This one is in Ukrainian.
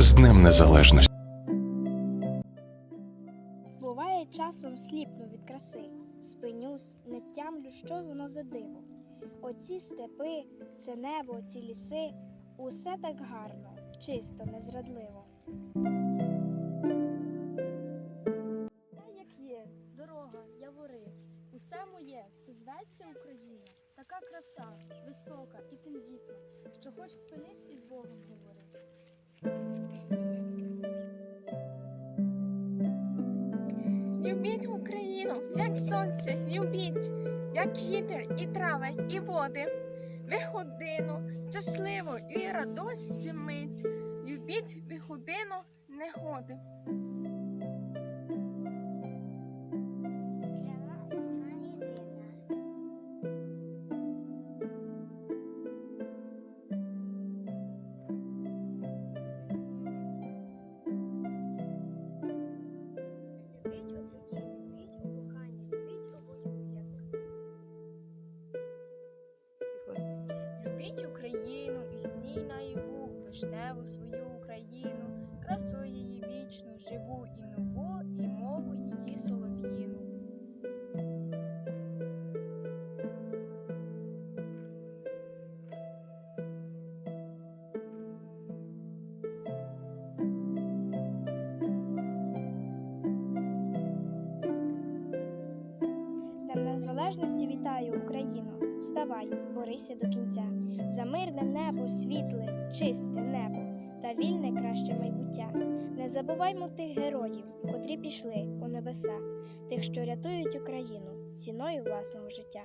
З Днем Незалежності. Буває часом сліпну від краси. Спинюсь, не тямлю, що воно за диво. Оці степи, це небо, ці ліси. Усе так гарно, чисто, незрадливо. Як є дорога, явори, усе моє, все зветься Україна така краса, висока і тендітна, що хоч спинись і з Богом говори. Любіть Україну, як сонце, любіть, як вітер і трави, і води. Ви годину щасливо і радості мить. Любіть ви годину негоди. Вишневу свою Україну, красу її вічну, живу і нову, і мову її солов'їну. Незалежності вітаю Україну. Вставай, борися до кінця. За мирне небо, світле, чисте небо вільне краще майбуття. Не забуваймо тих героїв, котрі пішли у небеса, тих, що рятують Україну ціною власного життя.